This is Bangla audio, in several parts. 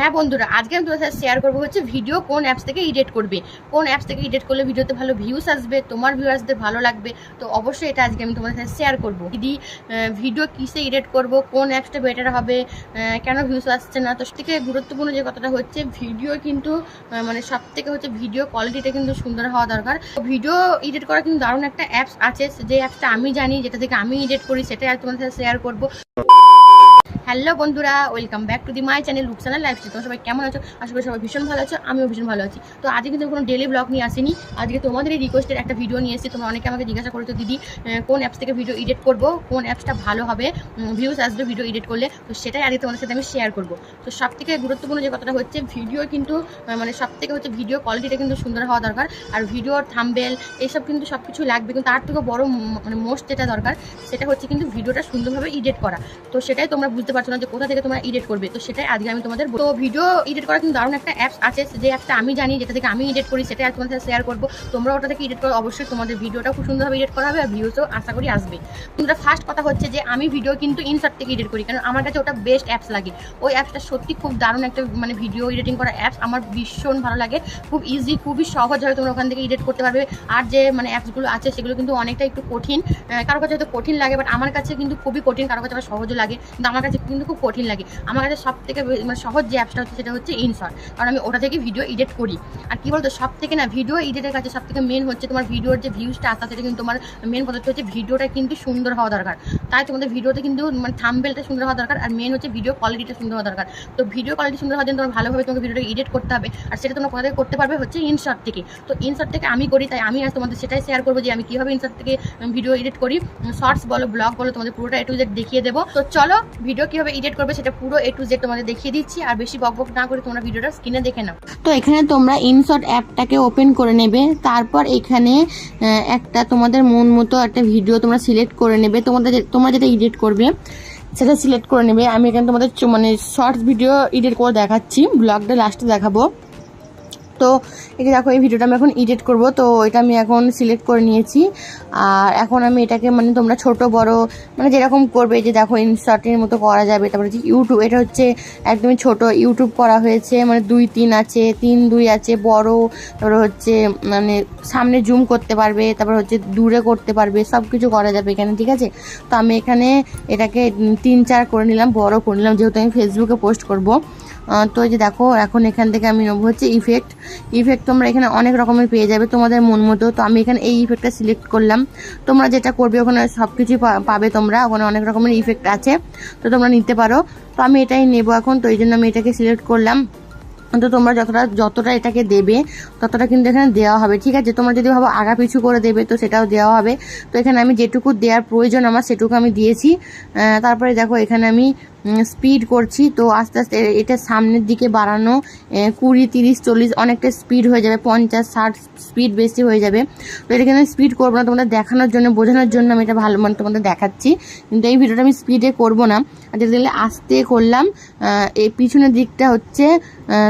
হ্যাঁ বন্ধুরা, আজকে আমি তোমার সাথে শেয়ার করব হচ্ছে ভিডিও কোন অ্যাপস থেকে এডিট করবে। কোন অ্যাপস থেকে এডিট করলে ভিডিওতে ভালো ভিউস আসবে, তোমার ভিউয়ার্সদের ভালো লাগবে, তো অবশ্যই এটা আজকে আমি তোমার সাথে শেয়ার করব। দিদি ভিডিও কিসে এডিট করব, কোন অ্যাপসটা বেটার হবে কেন ভিউস আসছে না, তো থেকে গুরুত্বপূর্ণ যে কথাটা হচ্ছে ভিডিও কিন্তু মানে সব থেকে হচ্ছে ভিডিও কোয়ালিটিটা কিন্তু সুন্দর হওয়া দরকার। ভিডিও এডিট করা কিন্তু দারুণ একটা অ্যাপস আছে, যে অ্যাপসটা আমি জানি, যেটা থেকে আমি এডিট করি, সেটাই আর তোমার সাথে শেয়ার করব। হ্যালো বন্ধুরা, welcome back to the my channel লুকসানাল life তোমরা সবাই কেমন আছো? আশা করি সবাই ভীষণ ভালো আছো, আমিও ভীষণ ভালো আছি। তো আজকে কিন্তু কোনো ডেলি ব্লগ নিয়ে আসিনি। আজকে তোমাদের এই রিকোয়েস্টের একটা ভিডিও নিয়ে এসেছি। তোমরা অনেকে আমাকে জিজ্ঞাসা করেছ, দিদি কোন অ্যাপস থেকে ভিডিও এডিট করব? কোন অ্যাপসটা ভালো হবে? ভিউস আসবে ভিডিও এডিট করলে? তো সেটাই আজকে তোমাদের সাথে আমি শেয়ার করব। তো সব থেকে গুরুত্বপূর্ণ যে কথাটা হচ্ছে ভিডিও কিন্তু মানে সব থেকে হচ্ছে ভিডিও কোয়ালিটিটা কিন্তু সুন্দর হওয়া দরকার। আর ভিডিওর থাম্বেল এইসব কিন্তু সব কিছু লাগবে। কিন্তু তার থেকে বড় মানে মোস্ট যেটা দরকার, সেটা হচ্ছে কিন্তু ভিডিওটা সুন্দরভাবে এডিট করা। তো সেটাই তোমরা বুঝতে পারছ না যে কোথা থেকে তোমরা এডিট করবে, তো সেটাই আজকে আমি তোমাদের তো ভিডিও এডিট করা কিন্তু দারুণ একটা অ্যাপস আছে, যে অ্যাপটা আমি জানি, যেটা থেকে আমি এডিট করি, সেটাই তোমাদের সাথে শেয়ার করব। তোমরা ওটা থেকে এডিট করো, অবশ্যই তোমাদের ভিডিওটা খুব সুন্দরভাবে এডিট করা হবে আর ভিউসও আশা করি আসবে। কিন্তু ফার্স্ট কথা হচ্ছে যে আমি ভিডিও কিন্তু ইনসার্ট থেকে এডিট করি, কারণ আমার কাছে ওটা বেস্ট অ্যাপস লাগে। ওই অ্যাপসটা সত্যি খুব দারুণ একটা মানে ভিডিও এডিটিং করা অ্যাপস আমার ভীষণ ভালো লাগে। খুব ইজি খুবই সহজ সহজভাবে তোমরা ওখান থেকে এডিট করতে পারবে। আর যে মানে অ্যাপসগুলো আছে, সেগুলো কিন্তু অনেকটা একটু কঠিন কারও কাছে হয়তো কঠিন লাগে বাট আমার কাছে কিন্তু খুবই কঠিন, কারও কাছে আবার সহজও লাগে। কিন্তু আমার কাছে কিন্তু খুব কঠিন লাগে। আমার কাছে সব থেকে মানে সহজ যে অ্যাপসটা হচ্ছে সেটা হচ্ছে ইনশর্ট কারণ আমি ওটা থেকে ভিডিও এডিট করি। আর কি বলতো সব থেকে না ভিডিও এডিটের কাছে সব থেকে মেন হচ্ছে তোমার ভিডিওর যে ভিউজটা আসা সেটা কিন্তু তোমার মেন পদ্ধতি হচ্ছে ভিডিওটা কিন্তু সুন্দর হওয়া দরকার। তাই তোমাদের ভিডিওতে কিন্তু মানে থাম্বেলটা সুন্দর হওয়া দরকার আর মেন হচ্ছে ভিডিও কোয়ালিটিটা সুন্দর হওয়া দরকার। তো ভিডিও কোয়ালিটি সুন্দর হওয়ার জন্য তোমার ভালোভাবে তোমাকে ভিডিওটা এডিট করতে হবে। আর সেটা তোমরা কোথা থেকে করতে পারবে হচ্ছে ইনশর্ট থেকে। তো ইনশর্ট থেকে আমি করি, তাই আমি আজ তোমাদের সেটাই শেয়ার করব যে আমি কীভাবে ইনশর্ট থেকে ভিডিও এডিট করি। শর্টস বলো ব্লগ বলো, তোমাদের পুরোটা এ টু জেড দেখিয়ে দেবো। তো চলো ভিডিও কীভাবে এডিট করবে সেটা পুরো এ টু জেড তোমাদের দেখিয়ে দিচ্ছি। আর বেশি বকবক বক না করে তোমরা ভিডিওটা স্ক্রিনে দেখে নাও। তো এখানে তোমরা ইনশর্ট অ্যাপটাকে ওপেন করে নেবে। তারপর এখানে একটা তোমাদের মন মতো একটা ভিডিও তোমরা সিলেক্ট করে নেবে। তোমাদের তোমরা যেটা এডিট করবে, সেটা সিলেক্ট করে নেবে। আমি এখানে তোমাদের মানে শর্টস ভিডিও এডিট করে দেখাচ্ছি। ব্লগটা লাস্টে দেখাবো। তো যে দেখো, এই ভিডিওটা আমি এখন এডিট করব, তো এটা আমি এখন সিলেক্ট করে নিয়েছি। আর এখন আমি এটাকে মানে তোমরা ছোট, বড় মানে যেরকম করবে যে দেখো ইনশর্টের মতো করা যাবে। তারপরে হচ্ছে ইউটিউব এটা হচ্ছে একদমই ছোট ইউটিউব করা হয়েছে মানে দুই তিন আছে, তিন দুই আছে, বড়, তারপরে হচ্ছে মানে সামনে জুম করতে পারবে, তারপর হচ্ছে দূরে করতে পারবে সব কিছু করা যাবে এখানে, ঠিক আছে? তো আমি এখানে এটাকে তিন চার করে নিলাম, বড় করে নিলাম, যেহেতু আমি ফেসবুকে পোস্ট করব। তো যে দেখো, এখন এখান থেকে আমি নেব হচ্ছে ইফেক্ট ইফেক্ট তোমরা এখানে অনেক রকমের পেয়ে যাবে তোমাদের মন মতো। তো আমি এখানে এই ইফেক্টটা সিলেক্ট করলাম। তোমরা যেটা করবে, ওখানে সব কিছুই পাবে তোমরা। ওখানে অনেক রকমের ইফেক্ট আছে। তো তোমরা নিতে পারো। তো আমি এটাই নেব এখন। তো এই জন্য আমি এটাকে সিলেক্ট করলাম। তো তোমরা যতটা যতটা এটাকে দেবে, ততটা কিন্তু এখানে দেওয়া হবে। ঠিক আছে? তোমরা যদি ভাবো আগা পিছু করে দেবে, তো সেটাও দেওয়া হবে। তো এখানে আমি যেটুকু দেওয়ার প্রয়োজন আমার, সেটুকু আমি দিয়েছি। তারপরে দেখো, এখানে আমি স্পিড করছি। তো আস্তে আস্তে এটা সামনের দিকে বাড়ানো কুড়ি, তিরিশ, চল্লিশ অনেকটা স্পিড হয়ে যাবে, পঞ্চাশ, ষাট স্পিড বেশি হয়ে যাবে। তো এটা আমি স্পিড করব না, তোমাদের দেখানোর জন্য, বোঝানোর জন্য আমি এটা ভালো মানে তোমাদের দেখাচ্ছি। কিন্তু এই ভিডিওটা আমি স্পিডে করব না। যেটা দেখলে আস্তে করলাম এই পিছনের দিকটা হচ্ছে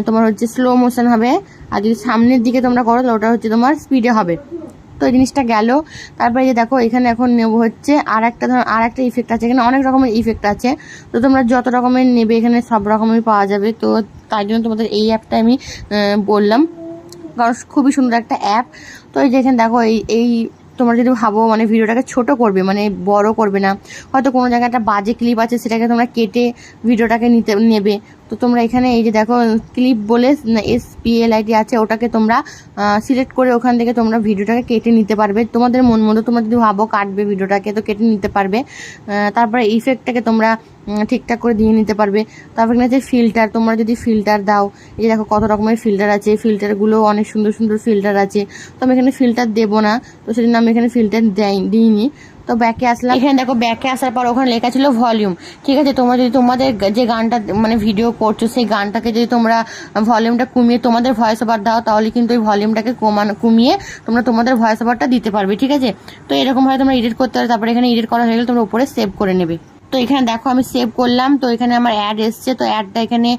তোমার হচ্ছে স্লো মোশন হবে। আর যদি সামনের দিকে তোমরা করো, তাহলে ওটা হচ্ছে তোমার স্পিডে হবে। তো এই জিনিসটা গেল। তারপরে যে দেখো, এখানে এখন নেব হচ্ছে আর একটা ধর আর একটা ইফেক্ট আছে। এখানে অনেক রকমের ইফেক্ট আছে। তো তোমরা যত রকমের নেবে, এখানে সব রকমের পাওয়া যাবে। তো তাই জন্য তোমাদের এই অ্যাপটা আমি বললাম। কারণ খুবই সুন্দর একটা অ্যাপ তো এই যে এখানে দেখো, এই এই তোমরা যদি ভাবো মানে ভিডিওটাকে ছোট করবে মানে বড় করবে না। হয়তো কোনো জায়গায় একটা বাজে ক্লিপ আছে, সেটাকে তোমরা কেটে ভিডিওটাকে নিতে, নেবে। তো তোমরা এখানে এই যে দেখো ক্লিপ বলে এস পি এল আইটি আছে, ওটাকে তোমরা সিলেক্ট করে ওখান থেকে তোমরা ভিডিওটাকে কেটে নিতে পারবে। তোমাদের মন মতো তোমরা যদি ভাবো কাটবে ভিডিওটাকে, তো কেটে নিতে পারবে। তারপরে ইফেক্টটাকে তোমরা ঠিকঠাক করে দিয়ে নিতে পারবে। তারপর এখানে আছে ফিল্টার তোমরা যদি ফিল্টার দাও, এই দেখো কত রকমের ফিল্টার আছে ফিল্টারগুলো অনেক সুন্দর সুন্দর ফিল্টার আছে। তো আমি এখানে ফিল্টার দেবো না, তো সেজন্য আমি এখানে ফিল্টার দেয় দিইনি। তো ব্যাকে আসলাম। এখানে দেখো ব্যাকে আসার পর ওখানে লেখা ছিল ভলিউম ঠিক আছে, তোমরা যদি তোমাদের যে গানটা মানে ভিডিও করছ, সেই গানটাকে যদি তোমরা ভলিউমটা কমিয়ে তোমাদের ভয়েস ওভার দাও, তাহলে কিন্তু ওই ভলিউমটাকে কমানো, কমিয়ে তোমরা তোমাদের ভয়েস ওভারটা দিতে পারবে, ঠিক আছে? তো এরকমভাবে তোমরা এডিট করতে পারো, তারপরে এখানে এডিট করা হয়ে গেলে তোমরা উপরে সেভ করে নেবে। তো এখানে দেখো, আমি সেভ করলাম, তো এখানে আমার অ্যাড এসছে, তো অ্যাডটা এখানে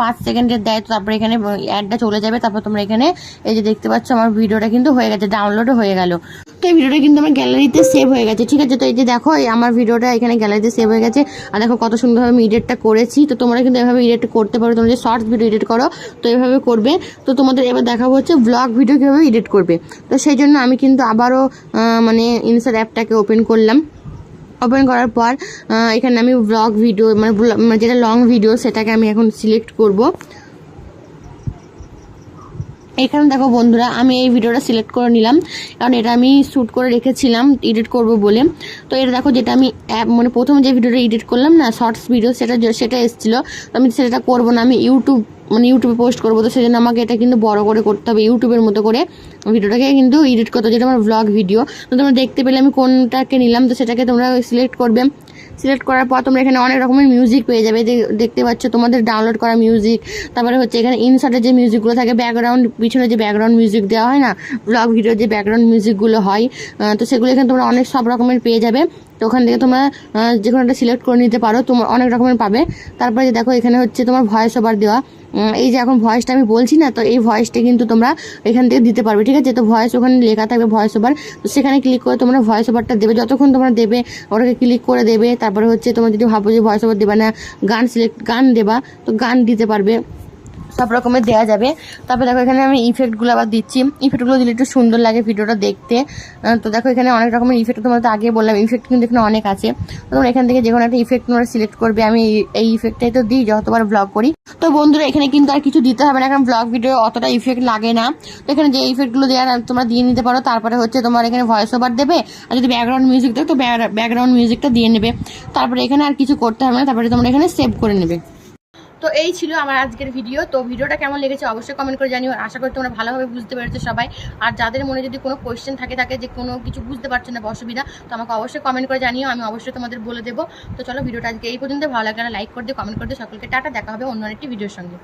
পাঁচ সেকেন্ডের দেয়, তো তারপরে এখানে অ্যাডটা চলে যাবে, তারপর তোমরা এখানে, এই যে দেখতে পাচ্ছ, আমার ভিডিওটা কিন্তু হয়ে গেছে ডাউনলোডও হয়ে গেল। তো এই ভিডিওটা কিন্তু আমার গ্যালারিতে সেভ হয়ে গেছে। ঠিক আছে, তো এই যে দেখো, এই আমার ভিডিওটা এখানে গ্যালারিতে সেভ হয়ে গেছে। আর দেখো কত সুন্দরভাবে আমি এডিটটা করেছি। তো তোমরা কিন্তু এভাবে এডিট করতে পারো। তোমরা যে শর্টস ভিডিও এডিট করো, তো এভাবে করবে। তো তোমাদের এবার দেখাবো হচ্ছে ব্লগ ভিডিও কীভাবে এডিট করবে। তো সেই জন্য আমি কিন্তু আবারও মানে ইনসার অ্যাপটাকে ওপেন করলাম। ওপেন করার পর এখানে আমি ব্লগ ভিডিও মানে মানে যেটা লং ভিডিও সেটাকে আমি এখন সিলেক্ট করব। এখানে দেখো বন্ধুরা, আমি এই ভিডিওটা সিলেক্ট করে নিলাম। কারণ এটা আমি শ্যুট করে রেখেছিলাম এডিট করব বলে। তো এটা দেখো যেটা আমি অ্যাপ মানে প্রথম যে ভিডিওটা এডিট করলাম না শর্টস ভিডিও সেটা সেটা এসেছিল। তো আমি সেটা করব না, আমি ইউটিউব মানে ইউটিউবে পোস্ট করব, তো সেজন্য আমাকে এটা কিন্তু বড় করে করতে হবে ইউটিউবের মতো করে ভিডিওটাকে কিন্তু এডিট করতে হবে, যেটা আমার ব্লগ ভিডিও তো তোমরা দেখতে পেলে আমি কোনটাকে নিলাম, তো সেটাকে তোমরা সিলেক্ট করবে। সিলেক্ট করার পর তোমরা এখানে অনেক রকমের মিউজিক পেয়ে যাবে। দেখতে পাচ্ছ তোমাদের ডাউনলোড করা মিউজিক তারপরে হচ্ছে এখানে ইনসার্টের যে মিউজিকগুলো থাকে ব্যাকগ্রাউন্ড পিছনে যে ব্যাকগ্রাউন্ড মিউজিক দেওয়া হয় না ব্লগ ভিডিওর যে ব্যাকগ্রাউন্ড মিউজিকগুলো হয় তো সেগুলো এখানে তোমরা অনেক সব রকমের পেয়ে যাবে। তো ওখান থেকে তোমরা যে কোনো একটা সিলেক্ট করে নিতে পারো, তোমার অনেক রকমের পাবে। তারপরে দেখো এখানে হচ্ছে তোমার ভয়েস ওভার দেওয়া। এই যে এখন ভয়েসটা আমি বলছি না, তো এই ভয়েসটা কিন্তু তোমরা এখান থেকে দিতে পারবে, ঠিক আছে? তো ভয়েস ওখানে লেখা থাকবে ভয়েস ওভার তো সেখানে ক্লিক করে তোমরা ভয়েস ওভারটা দেবে। যতক্ষণ তোমরা দেবে, ওটাকে ক্লিক করে দেবে। তারপরে হচ্ছে তোমরা যদি ভাবো যে ভয়েস ওভার দেবে না, গান সিলেক্ট গান দেবা, তো গান দিতে পারবে। সব রকমের দেওয়া যাবে। তারপরে দেখো এখানে আমি ইফেক্টগুলো আবার দিচ্ছি। ইফেক্টগুলো দিলে একটু সুন্দর লাগে ভিডিওটা দেখতে। তো দেখো এখানে অনেক রকমের ইফেক্ট তোমরা তো আগে বললাম। ইফেক্ট কিন্তু এখানে অনেক আছে। তো তোমরা এখান থেকে যে কোনো একটা ইফেক্ট তোমরা সিলেক্ট করবে। আমি এই- ইফেক্টটাই তো দিই, যতবার ব্লগ করি। তো বন্ধুরা, এখানে কিন্তু আর কিছু দিতে হবে না, কারণ ব্লগ ভিডিও অতটা ইফেক্ট লাগে না। তো এখানে যে ইফেক্টগুলো দেওয়ার তোমরা দিয়ে নিতে পারো, তারপরে হচ্ছে তোমার এখানে ভয়েস ওভার দেবে। আর যদি ব্যাকগ্রাউন্ড মিউজিক দেবে তো ব্যাকগ্রাউন্ড মিউজিকটা দিয়ে নেবে। তারপরে এখানে আর কিছু করতে হবে না, তারপরে তোমরা এখানে সেভ করে নেবে। তো এই ছিল আমার আজকের ভিডিও তো ভিডিওটা কেমন লেগেছে অবশ্যই কমেন্ট করে জানিও। আশা করি তোমরা ভালোভাবে বুঝতে পেরেছ সবাই। আর যাদের মনে যদি কোনো কোয়েশ্চেন থাকে থাকে যে কোনো কিছু বুঝতে পারছ না অসুবিধা, তো আমাকে অবশ্যই কমেন্ট করে জানিও। আমি অবশ্যই তোমাদের বলে দেবো। তো চলো ভিডিওটা আজকে এই পর্যন্ত ভালো লাগলে লাইক করে দিও কমেন্ট করে দিও। সকলকে টাটা, দেখা হবে অন্য একটি ভিডিওর সঙ্গে।